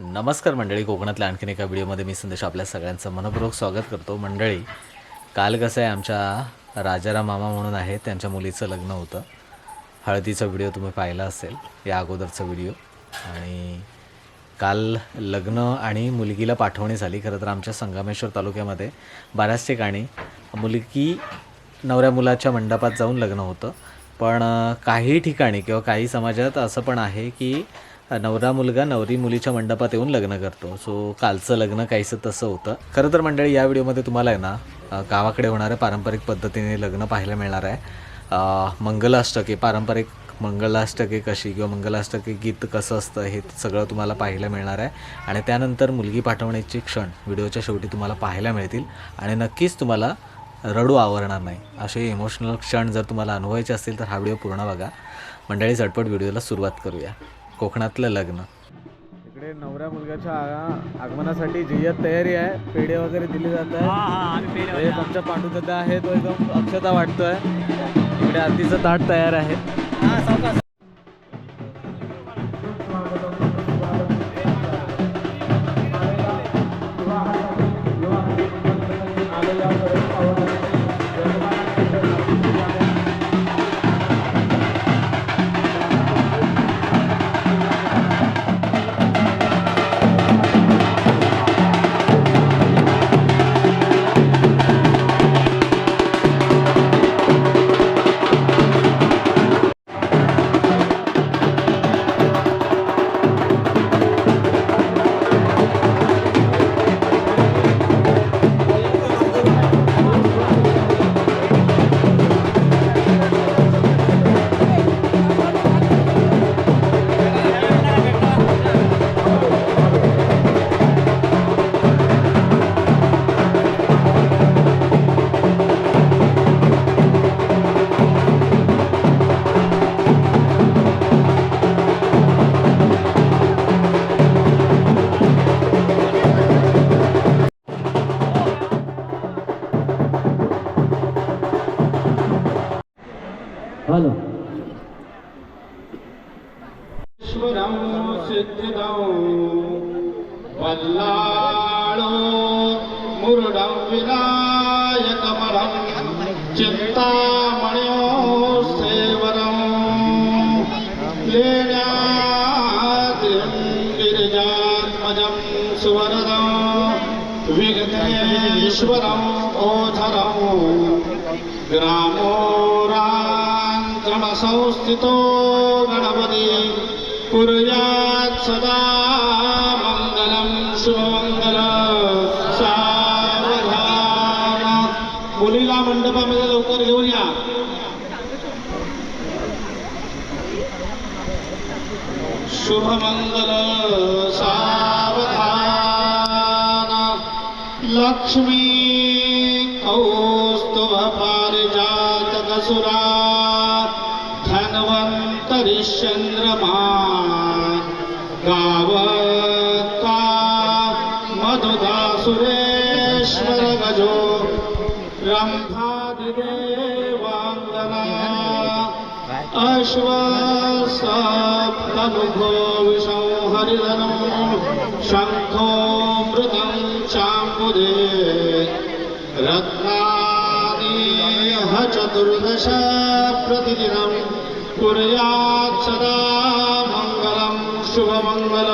नमस्कार मंडळी कोकणातल्या आणखीन एका व्हिडिओमध्ये मी संदेश आपल्या सगळ्यांचं मनपूर्वक स्वागत करतो मंडळी काल कसं आहे आमच्या राजाराम मामा म्हणून आहे त्यांच्या मुलीचं लग्न होतं हळदीचा व्हिडिओ तुम्ही पाहिला असेल या अगोदरचा व्हिडिओ आणि काल लग्न आणि मुलगीला पाठवणी झाली खरं तर आमच्या संगमेश्वर तालुक्यामध्ये बऱ्याच ठिकाणी मुलगी नवऱ्या मुलाच्या मंडपात जाऊन लग्न होतं. पण काही ठिकाणी किंवा काही समाजात असं पण आहे की नवरा मुलगा नवरी मुलीच्या मंडपात येऊन लग्न करतो. सो कालचं लग्न काहीसं तसं होतं. खरं तर मंडळी या व्हिडिओमध्ये तुम्हाला आहे ना गावाकडे होणाऱ्या पारंपरिक पद्धतीने लग्न पाहायला मिळणार आहे. मंगलाष्टके पारंपरिक मंगलाष्टके कशी किंवा मंगलाष्टके गीत कसं असतं हे सगळं तुम्हाला पाहायला मिळणार आहे. आणि त्यानंतर मुलगी पाठवण्याचे क्षण व्हिडिओच्या शेवटी तुम्हाला पाहायला मिळतील. आणि नक्कीच तुम्हाला रडू आवरणार नाही. असे इमोशनल क्षण जर तुम्हाला अनुभवायचे असतील तर हा व्हिडिओ पूर्ण बघा. मंडळी झटपट व्हिडिओला सुरुवात करूया. कोकणातलं लग्न. इकडे नवऱ्या मुलगाच्या आगमनासाठी जियत तयारी आहे. पेढे वगैरे दिले जात आहे आमच्या पांडुदादा आहे तो एकदम अक्षता वाटतोय. इकडे आरतीचं ताट तयार आहे. ईश्वरं सिद्धिदं वल्लाळो मुरुडं विनायकमलं चिन्तामणियो सेवरं लेण्याद्रिं गिरिजात्मजं सुवरदं विघ्नेश्वरम् ओझरं ग्रामो राञ्चणसंस्थितो गणपति। कुर्यात् सदा मङ्गलं सुमङ्गल सावधान मुलीला मंडपामध्ये लवकर घेऊन या. शुभमङ्गल सावधान लक्ष्मी धन्वन्तरिश्चन्द्रमा मधुदा सुरेश्वर गजो रम्भादिदेवाङ्गना अश्वसप्तमुखो विसंहरिधनो शङ्खो मृतं चाम्बुदे रत्नानीह चतुर्दश प्रतिदिनं कुर्यात् सदा मङ्गलं शुभमङ्गल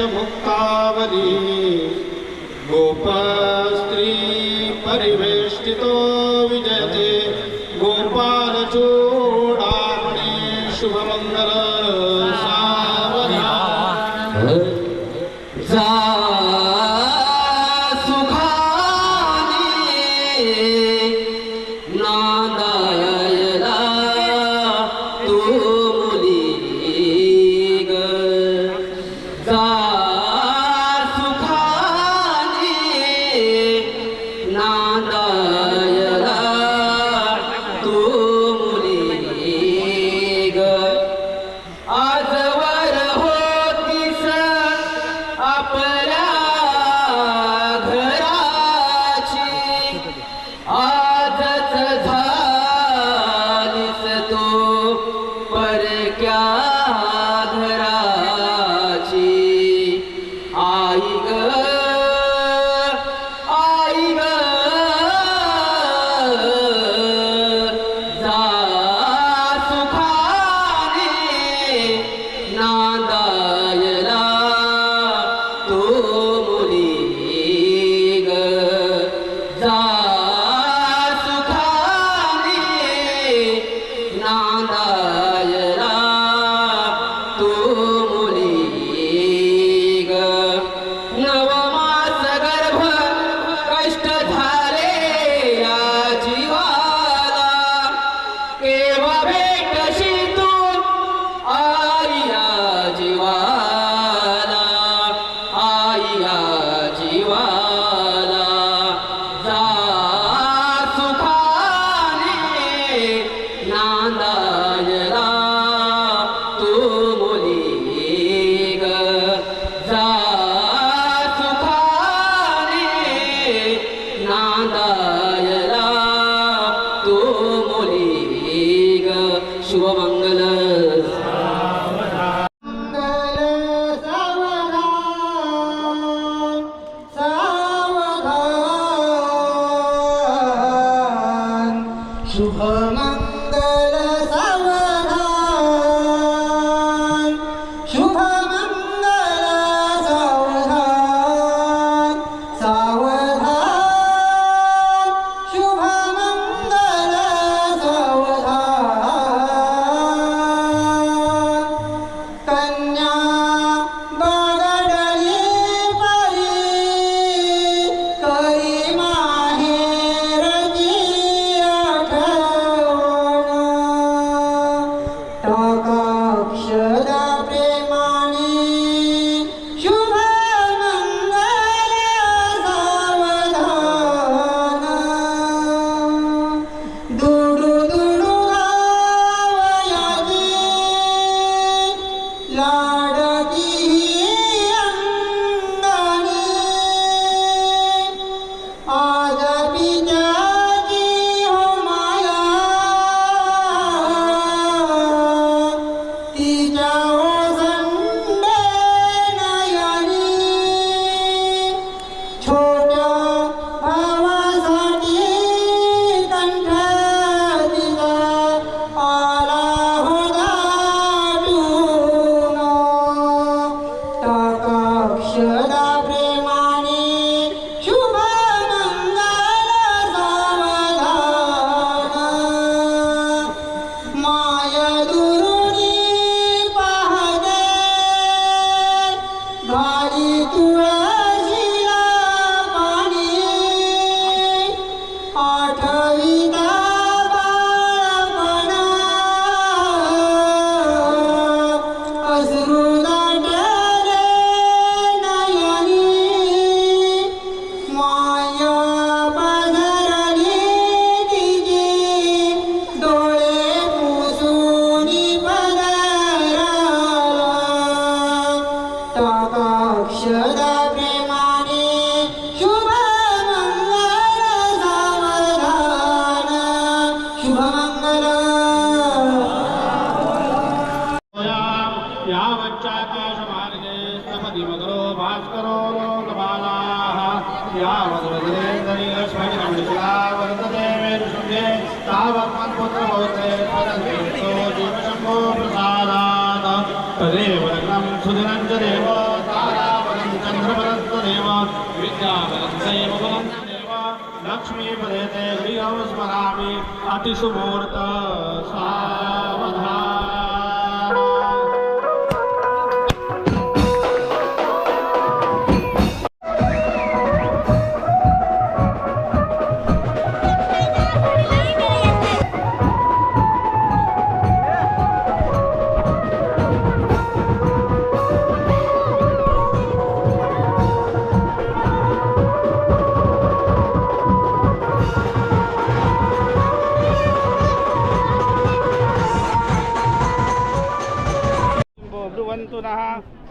च मुक्तावली गोपस्त्री परिवेष्टितो। 一个 लक्ष्मीपदे ते गृहं स्मरामि अतिशुमुहूर्त सावधान।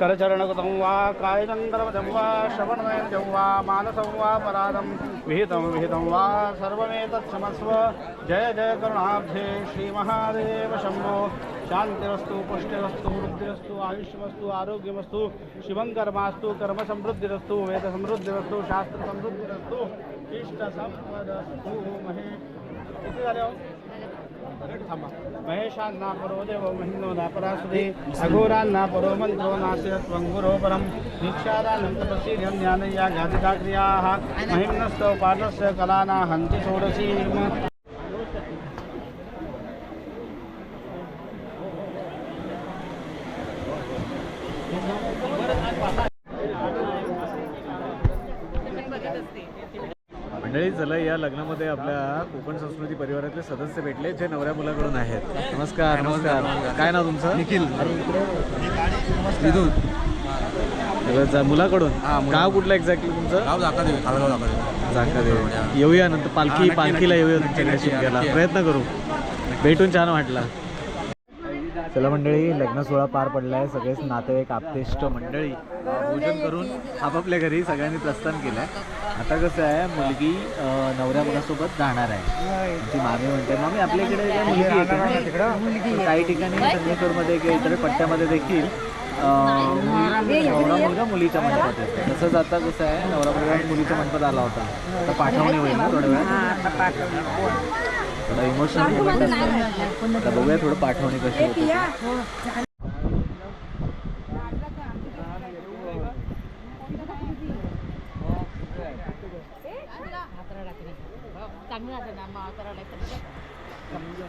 करचरणगतं वा कायचन्द्रवदं वा श्रवणनयनं वा मानसं वा परादं विहितं विहितं वा सर्वमेतत्समस्व जय जय करुणाब्धे श्रीमहादेव शम्भो। शान्तिरस्तु पुष्टिरस्तु वृद्धिरस्तु आयुष्यमस्तु आरोग्यमस्तु शिवं कर्मास्तु कर्मसमृद्धिरस्तु वेदसमृद्धिरस्तु शास्त्रसमृद्धिरस्तु इष्टसम्पदस्तु महे। किती झाले हो? మహేషాన్నా పరో దేవో మహిందో నాపరాసుది అఘోరాన్నా పరో మంత్రో నాశయత్వంగురో పరం దీక్షాదానం తపస్సీర్యం జ్ఞానయ్యా జాతికాక్రియా మహిమ్నస్తో పాఠస్య కళానా హంతి షోడశీం. या लग्नामध्ये आपल्या कोकण संस्कृती परिवारातले सदस्य भेटले जे नवऱ्या मुलाकडून आहेत. नमस्कार नमस्कार. काय नाव तुमचं? निखिल. मुलाकडून. गाव कुठलं एक्झॅक्टली तुमचं? गाव खालगाव जाणकार येऊया नंतर पालखी पालखीला येऊया तुमच्या शिमग्याला प्रयत्न करू. भेटून छान वाटला. चला मंडळी लग्न सोहळा पार पडला आहे सगळेच नातेवाईक आप्तेष्ट मंडळी. भोजन करून आपापल्या घरी सगळ्यांनी प्रस्थान केलं आहे आता कसं आहे मुलगी नवऱ्या मुलासोबत जाणार आहे. ती मामी म्हणते मामी आपल्याकडे काय मुलगी येते. ना पण काही ठिकाणी संगमेश्वरमध्ये किंवा इतर पट्ट्यामध्ये देखील नवरा मुलगा मुलीच्या मंडपात येतो. तसंच आता कसं आहे नवरा मुलगा मुलीच्या मंडपात आला होता. आता पाठवणी होईल ना थोड्या वेळात? थोडा इमोशनल आता बघूया थोडं पाठवणी कशी होते. தங்குனாது நம்ம பரவாயில்ல तांदूळ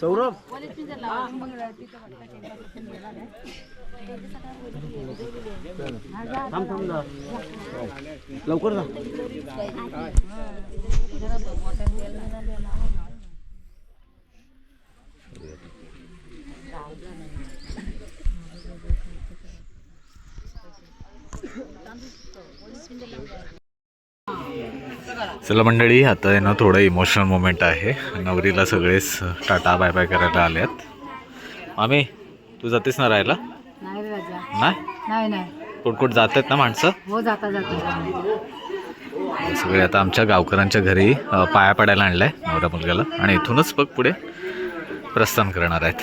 सौरभ वलीच पिंजर लाव लवकर जा चला मंडळी आता आहे ना थोडं इमोशनल मोमेंट आहे. नवरीला सगळेच टाटा बाय बाय करायला आल्यात. आम्ही तू जातेस ना राहायला? नाही रे राजा. नाही? नाही नाही. कोण कोण जात आहेत ना माणसं? हो जाता जाता सगळे आता आमच्या गावकऱ्यांच्या घरी पाया पडायला आणलाय नवऱ्या मुलग्याला. आणि इथूनच बघ पुढे प्रस्थान करणार आहेत.